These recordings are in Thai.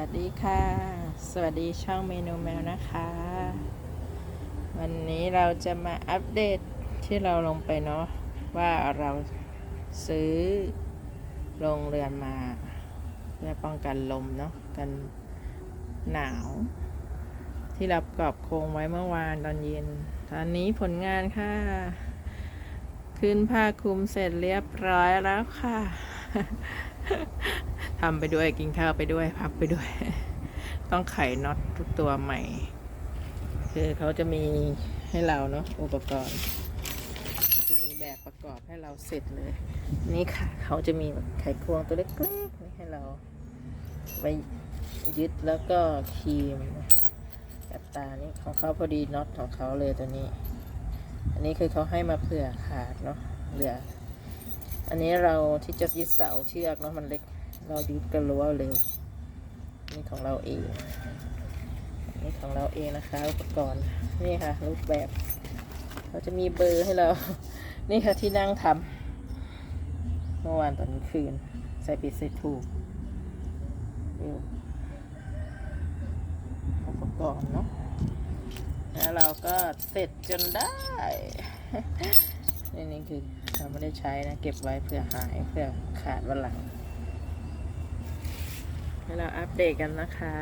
วัสดีค่ะ สวัสดีช่องเมนูแมวนะคะ วันนี้เราจะมาอัปเดตที่เราลงไปเนาะว่าเราซื้อโรงเรือนมาเพื่อป้องกันลมเนาะกันหนาว ที่เราปรอบโครงไว้เมื่อวานตอนเย็น ตอนนี้ผลงานค่ะ ขึ้นผ้าคลุมเสร็จเรียบร้อยแล้วค่ะ ทำไปด้วยกินข้าวไปด้วยพับไปด้วย ต้องไขน็อตทุกตัวใหม่ คือเขาจะมีให้เราเนาะอุปกรณ์จะมีแบบประกอบให้เราเสร็จเลย นี่ค่ะ เขาจะมีไขควงตัวเล็กๆนี่ให้เราไว้ยึดแล้วก็ครีมกับตานี่ของเขาพอดีน็อตของเขาเลยตัวนี้ อันนี้คือเขาให้มาเผื่อขาดเนาะเหลือ อันนี้เราที่จะยึดเสาเชือกเนาะมันเล็ก เรายึดกันรั้วเลยนี่ของเราเองนี่ของเราเองนะคะอุปกรณ์นี่ค่ะ รูปแบบ เราจะมีเบอร์ให้เรา นี่ค่ะที่นั่งทำเมื่อวานตอนคืน ใส่ปิดใส่ถูกอุปกรณ์เนาะแล้วเราก็เสร็จจนได้ นี่นี่คือเราไม่ได้ใช้นะ เก็บไว้เพื่อหายเพื่อขาดวันหลังให้เราอัปเดตกันนะคะ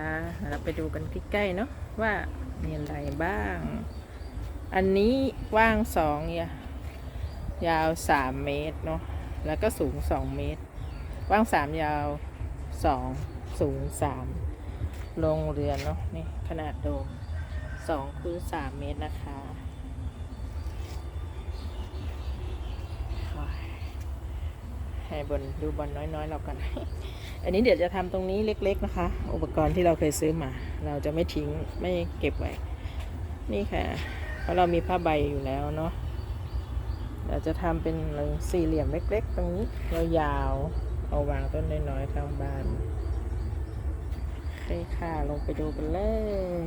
เราไปดูกันใกล้ๆเนาะว่ามีอะไรบ้าง อันนี้กว้างสองยายาวสามเมตรเนาะแล้วก็สูงสองเมตรกว้างสามยาวสองสูงสามโรงเรือนเนาะนี่ขนาดโดมสองคูณสามเมตรนะคะ ให้บนดูบอลน้อยๆ เรากัน อันนี้เดี๋ยวจะทำตรงนี้เล็ก ๆนะคะ อุปกรณ์ที่เราเคยซื้อมา เราจะไม่ทิ้งไม่เก็บไว้ นี่ค่ะ เพราะเรามีผ้าใบอยู่แล้วเนาะเราจะทำเป็นสี่เหลี่ยมเล็ก ๆ ตรงนี้ยาวๆเอาวางต้นน้อยๆข้างบ้านโอเคค่ะลงไปดูกันเลย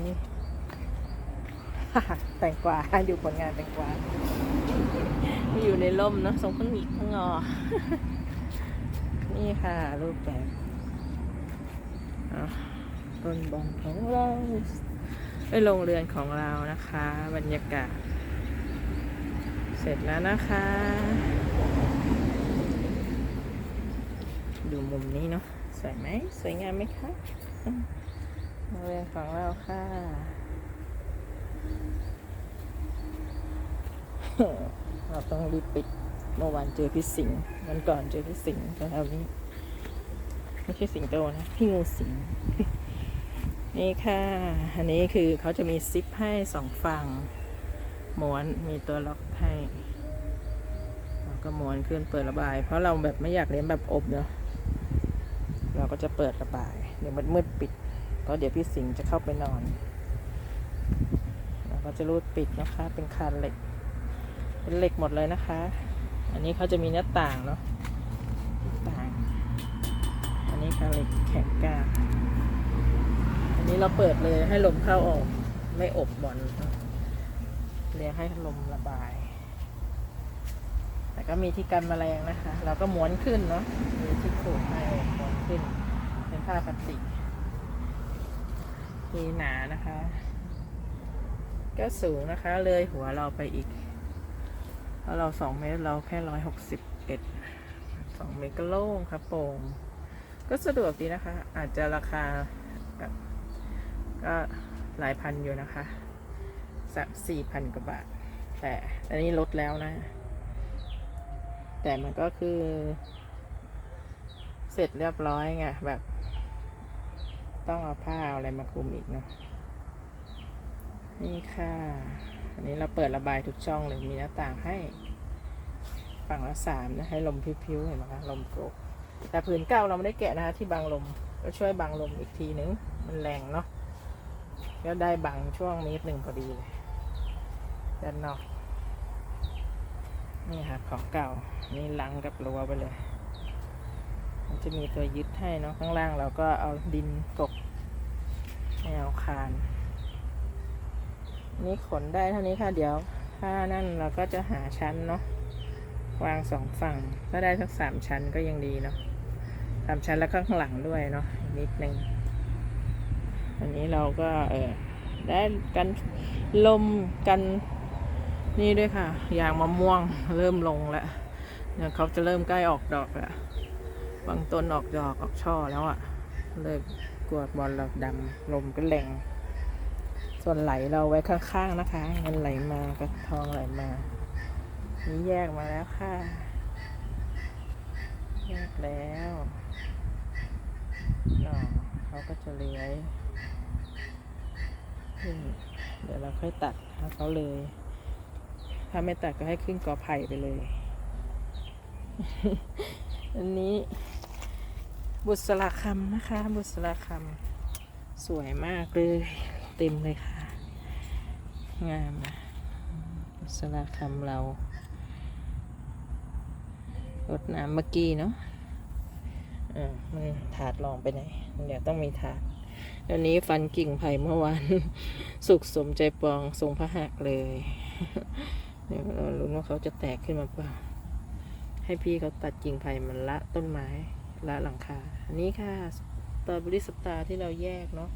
แต่งกวาอยู่ผลงานแต่งกวาอยู่ในร่มเนอะทรงข้างหงิกข้างงอ นี่ค่ะรูปแบบต้นบอลของเราไปโรงเรือนของเรานะคะ บรรยากาศ เสร็จแล้วนะคะ ดูมุมนี้เนาะสวยไหมสวยงามไหมคะโรงเรือนของเราค่ะ เราต้องรีบปิด เมื่อวานเจอพี่สิงห์วันก่อนเจอพี่สิงห์แถวๆนี้ ไม่ใช่สิงโตนะ พี่งูสิงนี่ค่ะ อันนี้คือเขาจะมีซิปให้สองฝั่งม้วนมีตัวล็อกให้เราก็ม้วนขึ้นเปิดระบาย เพราะเราแบบไม่อยากเลี้ยงแบบอบเนาะเราก็จะเปิดระบาย เดี๋ยวมันมืดปิดเพราะเดี๋ยวพี่สิงห์จะเข้าไปนอนเราก็จะรูดปิดนะคะ เป็นคานเหล็ก เป็นเหล็กหมดเลยนะคะ อันนี้เขาจะมีหน้าต่างเนาะต่าง อันนี้ค่ะเหล็กแข็งกล้าอันนี้เราเปิดเลยให้ลมเข้าออก ไม่อบบอลเนอะเรียกให้ลมระบาย แต่ก็มีที่กันแมลงนะคะ เราก็ม้วนขึ้นเนาะ มีที่ขูดให้ม้วนขึ้น เป็นผ้าพลาสติก มีหนานะคะ ก็สูงนะคะเลยหัวเราไปอีก เพราเราสองเมตรเราแค่ร้อยหกสิบเอ็ดสองเมตรก็โล่งครับโปร่งก็สะดวกดีนะคะ อาจจะราคาก็หลายพันอยู่นะคะสักสี่พันกว่าบาท แต่อันนี้ลดแล้วนะ แต่มันก็คือ เสร็จเรียบร้อยไงแบบ ต้องเอาผ้าอาอะไรมาคลุมอีกเนาะนี่ค่ะ อันนี้เราเปิดระบายทุกช่องเลยมีหน้าต่างให้ฝั่งละสามนะให้ลมพิ้วๆเห็นไหมคะลมโกรกแต่ผืนเก่าเราไม่ได้แกะนะคะที่บังลมก็ช่วยบังลมอีกทีนึงมันแรงเนาะก็ได้บังช่วงเมตรหนึ่งพอดีเลยด้านนอกนี่ค่ะของเก่านี่ลังกับรั้วไปเลย มันจะมีตัวยึดให้เนาะข้างล่างเราก็เอาดินกบแนวคาน นี่ขนได้เท่านี้ค่ะ เดี๋ยว ถ้านั่นเราก็จะหาชั้นเนาะ วางสองฝั่ง ถ้าได้สักสามชั้นก็ยังดีเนาะสามชั้นแล้วก็ข้างหลังด้วยเนาะอีกนิดนึง อันนี้เราก็เออได้กันลมกันนี่ด้วยค่ะ ยางมะม่วงเริ่มลงแล้วเนี่ยเขาจะเริ่มใกล้ออกดอกแล้วบางต้นออกดอกออกช่อแล้วอะ่ะ เลยกวดบอลเราดำลมก็แรง ส่วนไหลเราไว้ข้างๆนะคะเงินไหลมากับทองไหลมา นี่แยกมาแล้วค่ะ แยกแล้วหน่อเขาก็จะเลื้อยขึ้นเดี๋ยวเราค่อยตัดให้เขาเลย ถ้าไม่ตัดก็ให้ขึ้นกอไผ่ไปเลย อันนี้ บุษราคำนะคะ บุษราคำสวยมากเลย เต็มเลยค่ะ งามนะบุษราคำเรารดน้ำเมื่อกี้เนาะอ่ามันถาดรองไปไหน เดี๋ยวต้องมีถาดเดี๋ยวนี้ฟันกิ่งไผ่เมื่อวานสุขสมใจปองทรงพระหักเลยเดี๋ยวเราลุ้นว่าเขาจะแตกขึ้นมาเปล่า ให้พี่เขาตัดกิ่งไผ่มันละต้นไม้ละหลังคา อันนี้ค่ะสตรอเบอรี่สตาร์ที่เราแยกเนาะ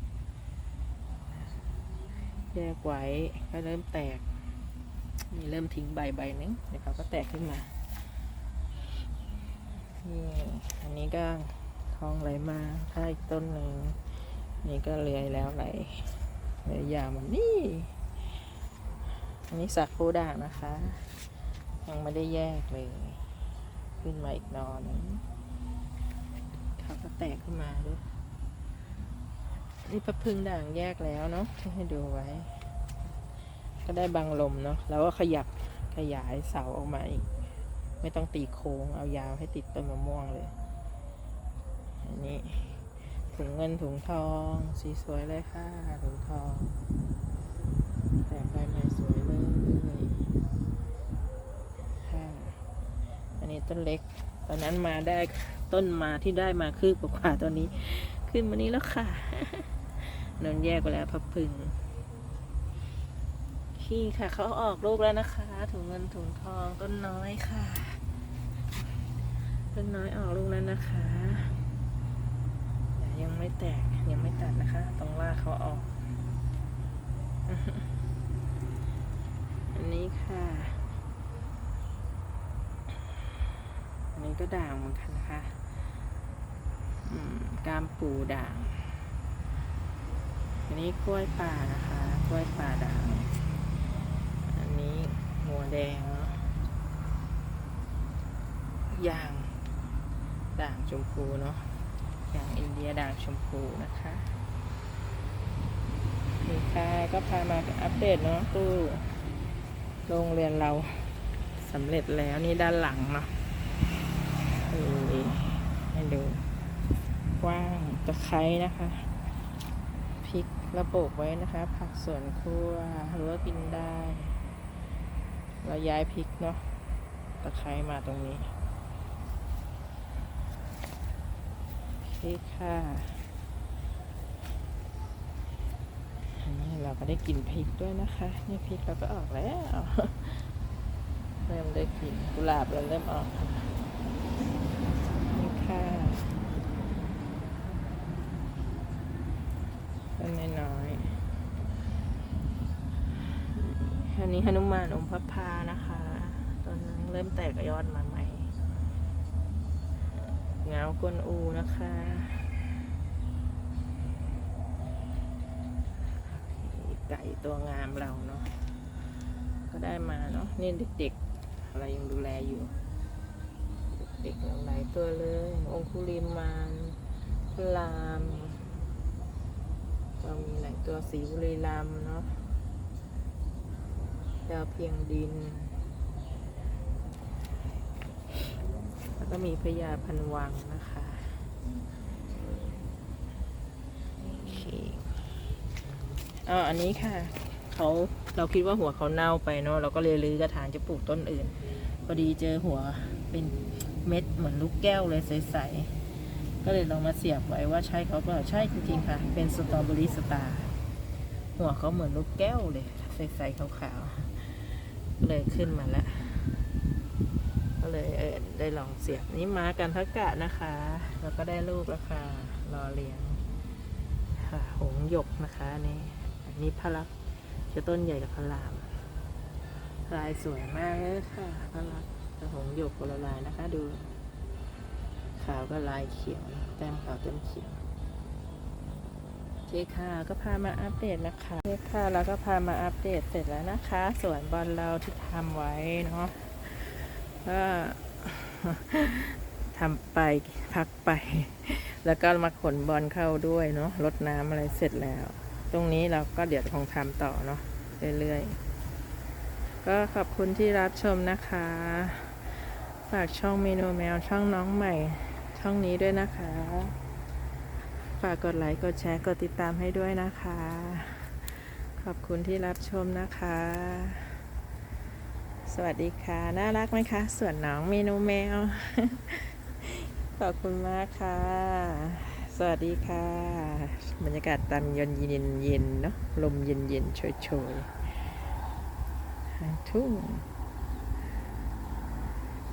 แยกไว้ก็เริ่มแตกนี่เริ่มทิ้งใบใบนึงเดี๋ยวเขาก็แตกขึ้นมานี่อันนี้ก็ทองไหลมาถ้าอีกต้นหนึ่งนี่ก็เลื้อยแล้วไหลเลื้อยยาวมันนี่อันนี้สักโคด่างนะคะ ยังไม่ได้แยกเลย ขึ้นมาอีกนอนงเขาก็แตกขึ้นมาด้วย นี่พระพึ่งด่างแยกแล้วเนาะที่ให้ดูไว้ ก็ได้บังลมเนาะแล้วก็ขยับขยายเสาออกมาอีก ไม่ต้องตีโค้งเอายาวให้ติดต้นมะม่วงเลย อันนี้ ถุงเงินถุงทองสีสวยเลยค่ะ ถุงทอง แต่ใบใหม่สวยเลยค่ะอันนี้ต้นเล็ก ตอนนั้นมาได้ต้นมาที่ได้มาคืบกว่าตอนนี้ขึ้นมานี้แล้วค่ะ นนแยกไปแล้วพับพึ่งขี้ค่ะเขาออกลูกแล้วนะคะ ถุงเงินถุงทองต้นน้อยค่ะ ต้นน้อยออกลูกแล้วนะคะยังไม่แตกยังไม่ตัดนะคะต้องล่าเขาออก อันนี้ค่ะ อันนี้ก็ด่างเหมือนกันนะคะกามปูด่าง นี้กล้วยป่านะคะ กล้วยป่าด่างอันนี้หัวแดงเนาะยางด่างชมพูเนาะยางอินเดียด่างชมพูนะคะนี่ค่ะก็พามาอัปเดตเนาะตู้โรงเรียนเราสำเร็จแล้วนี่ด้านหลังเนาะนี่ให้ดูกว้างตะไคร้นะคะ พริกระโปกไว้นะคะ ผักสวนครัวหรือว่ากินได้ เราย้ายพริกเนาะตะไคร้มาตรงนี้พริกค่ะนนี้เราก็ได้กินพริกด้วยนะคะ นี่พริกเราก็ออกแล้ว เริ่มได้กินกุหลาบเราเริ่มออกนี่ค่ะ นน้อยๆอันนี้หนุมานอมพระพานะคะตอนนเริ่มแตกยอดมาใหม่เงากวนอูนะคะไก่ตัวงามเราเนาะ ก็ได้มาเนาะนี่เด็กๆ อะไรยังดูแลอยู่ เด็กๆหลายตัวเลย องคุลิมานพลาม เรามีหลายตัวสีบุรีรัมเนาะดาวเพียงดิน แล้วก็มีพญาพันวังนะคะโอเคอ๋ออันนี้ค่ะเขาเราคิดว่าหัวเขาเน่าไปเนาะเราก็เลยรื้อกระถางจะปลูกต้นอื่น พอดีเจอหัวเป็นเม็ดเหมือนลูกแก้วเลยใสๆ ก็เลยลองมาเสียบไว้ว่าใช่เขาเปล่าใช่จริงๆค่ะ เป็นสตรอเบอรี่สตาร์หัวเขาเหมือนลูกแก้วเลยใสๆขาวๆ เลยขึ้นมาแล้ว ก็เลยเออได้ลองเสียบนี่มากันทักกะนะคะ แล้วก็ได้ลูกแล้วค่ะ รอเลี้ยงค่ะ หงหยกนะคะนี่อันนี้พระลักษณ์จะต้นใหญ่กับพระราม ลายสวยมากเลยค่ะพระลักษณ์กระหงหยกคนละลายนะคะดูาวก็ลายเขียวแต้มขาวแต้มเขียวโอเคค่ะก็พามาอัปเดตนะคะโอเคค่ะแล้วก็พามาอัปเดตเสร็จแล้วนะคะ สวนบอลเราที่ทำไว้เนาะก็ทำไปพักไป แล้วก็มาขนบอลเข้าด้วยเนาะรดน้ำอะไรเสร็จแล้ว ตรงนี้เราก็เดี๋ยวคงทำต่อเนาะเรื่อยๆ ก็ขอบคุณที่รับชมนะคะ ฝากช่องเมนูแมวช่องน้องใหม่ ช่องนี้ด้วยนะคะ ฝากกดไลค์ กดแชร์ กดติดตามให้ด้วยนะคะ ขอบคุณที่รับชมนะคะ สวัสดีค่ะ น่ารักไหมคะ ส่วนน้องเมนูแมว ขอบคุณมากค่ะ สวัสดีค่ะ บรรยากาศตามยนเย็นเย็นเนาะ ลมเย็นเย็นโชยโชยทางทุ่ง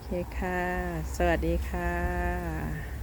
เคค่ะ สวัสดีค่ะ